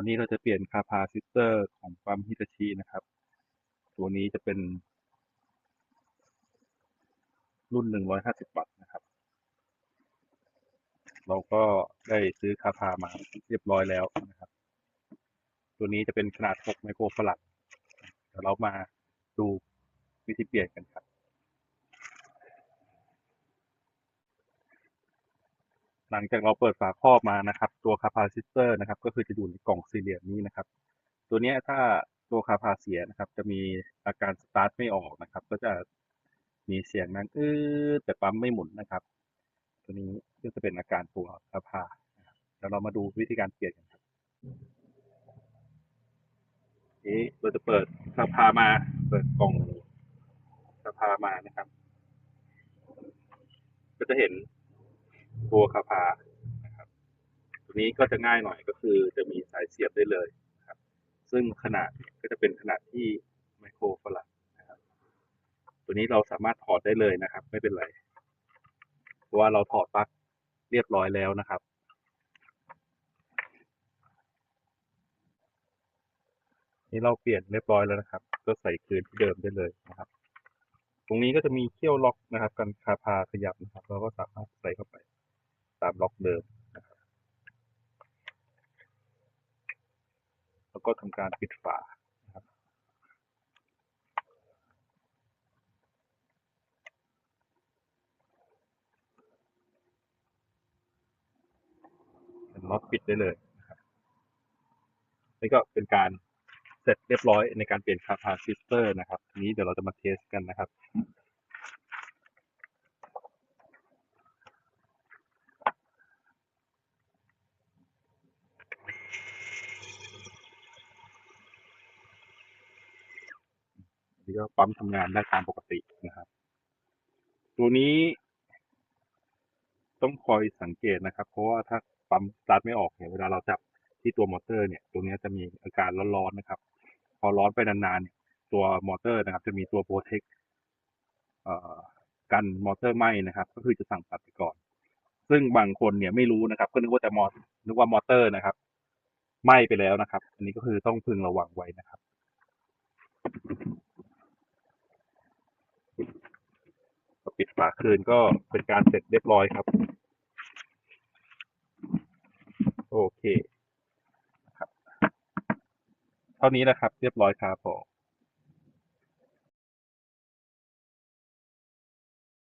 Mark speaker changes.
Speaker 1: วันนี้เราจะเปลี่ยนคาพาซิสเตอร์ของปั๊มฮิตาชินะครับ ตัวนี้จะเป็น รุ่น 150 วัตต์นะครับ เราก็ได้ซื้อคาพามาเรียบร้อยแล้วนะครับ ตัวนี้จะเป็นขนาด 6 ไมโครฟารัดเดี๋ยวเรามาดูวิธีเปลี่ยนกันครับ หลังจากเราเปิดฝาครอบมานะครับ ตัวคาพาซิเตอร์นะครับ ก็คือจะอยู่ในกล่องสี่เหลี่ยมนี้นะครับ ตัวนี้ถ้าตัวคาพาเสียนะครับ จะมีอาการสตาร์ทไม่ออกนะครับ ก็จะมีเสียงนั้นอื้อแต่ปั๊มไม่หมุนนะครับ ตัวนี้ก็จะเป็นอาการตัวคาพาเดี๋ยวเรามาดูวิธีการเปลี่ยนกันครับนี้เราจะเปิดคาพามา เปิดกล่องคาพามานะครับ ก็จะเห็น ตัวคาพานะครับ ตัวนี้ก็จะง่ายหน่อยก็คือจะมีสายเสียบได้เลยครับ ซึ่งขนาดก็จะเป็นขนาดที่ไมโครฟารัดนะครับ ตัวนี้เราสามารถถอดได้เลยนะครับ ไม่เป็นไร เพราะว่าเราถอดปลั๊กเรียบร้อยแล้วนะครับนี่เราเปลี่ยนเรียบร้อยแล้วนะครับ ก็ใส่คืนที่เดิมได้เลยนะครับ ตรงนี้ก็จะมีเขี้ยวล็อกนะครับ กันคาพาขยับนะครับ เราก็สามารถใส่เข้าไป ตามล็อกเดิมนะครับแล้วก็ทำการปิดฝานะครับล็อกปิดได้เลยนะครับนี่ก็เป็นการเสร็จเรียบร้อยในการเปลี่ยนคาพาซิสเตอร์นะครับ ทีนี้เดี๋ยวเราจะมาเทสกันนะครับ นี่ก็ปั๊มทำงานได้ตามปกตินะครับ ตัวนี้ต้องคอยสังเกตนะครับ เพราะว่าถ้าปั๊มสตาร์ทไม่ออกเนี่ยเวลาเราจับที่ตัวมอเตอร์เนี่ยตรงนี้จะมีอาการร้อนๆนะครับ พอร้อนไปนานๆเนี่ยตัวมอเตอร์นะครับ จะมีตัวโปรเทคกันมอเตอร์ไหม้นะครับ ก็คือจะสั่งตัดไปก่อน ซึ่งบางคนเนี่ยไม่รู้นะครับ ก็นึกว่าแต่มอนึกว่ามอเตอร์นะครับไหม้ไปแล้วนะครับ อันนี้ก็คือต้องพึงระวังไว้นะครับ พอ ปิดฝาคืนก็เป็นการเสร็จเรียบร้อยครับ โอเคครับ เท่านี้นะครับ เรียบร้อยครับผม